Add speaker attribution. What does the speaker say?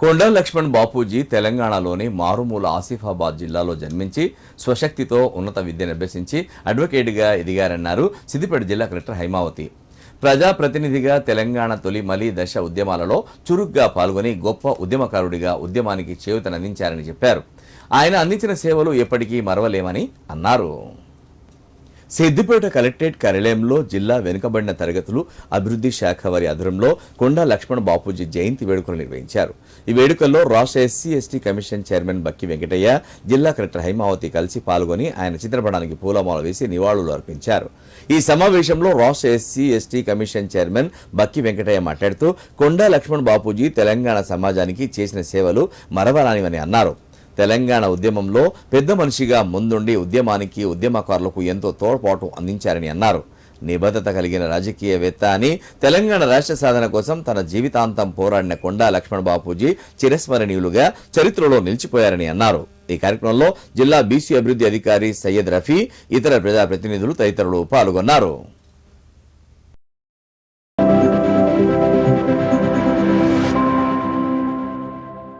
Speaker 1: కొండ లక్ష్మణ్ బాపూజీ తెలంగాణలోని మారుమూల ఆసిఫాబాద్ జిల్లాలో జన్మించి స్వశక్తితో ఉన్నత విద్యను అభ్యసించి అడ్వకేట్గా ఎదిగారన్నారు సిద్దిపేట జిల్లా కలెక్టర్ హైమావతి. ప్రజాప్రతినిధిగా తెలంగాణ తొలి మలి దశ ఉద్యమాలలో చురుగ్గా పాల్గొని గొప్ప ఉద్యమకారుడిగా ఉద్యమానికి చేయూతనందించారని చెప్పారు. ఆయన అందించిన సేవలు ఎప్పటికీ మరవలేమని అన్నారు. సిద్దిపేట కలెక్టరేట్ కార్యాలయంలో జిల్లా వెనుకబడిన తరగతులు అభివృద్ధి శాఖ వారి ఆధ్వర్యంలో కొండా లక్ష్మణ్ బాపూజీ జయంతి వేడుకలు నిర్వహించారు. ఈ వేడుకల్లో రాష్ట్ర SC ST commission chairman Bakki Venkataiah జిల్లా కలెక్టర్ హైమావతి కలిసి పాల్గొని ఆయన చిత్రపటానికి పూలమాల వేసి నివాళులు అర్పించారు. ఈ సమావేశంలో రాష్ట్ర SC ST commission chairman Bakki Venkataiah మాట్లాడుతూ కొండా లక్ష్మణ్ బాపూజీ తెలంగాణ సమాజానికి చేసిన సేవలు మరవరానివని అన్నారు. తెలంగాణ ఉద్యమంలో పెద్ద మనిషిగా ముందుండి ఉద్యమానికి ఉద్యమకారులకు ఎంతో తోడ్పాటు అందించారని అన్నారు. నిబద్ధత కలిగిన రాజకీయవేత్త అని తెలంగాణ రాష్ట్ర సాధన కోసం తన జీవితాంతం పోరాడిన కొండా లక్ష్మణ్ బాపూజీ చిరస్మరణీయులుగా చరిత్రలో నిలిచిపోయారని అన్నారు. ఈ కార్యక్రమంలో జిల్లా బీసీ అభివృద్ధి అధికారి సయ్యద్ రఫీ ఇతర ప్రజాప్రతినిధులు తదితరులు పాల్గొన్నారు.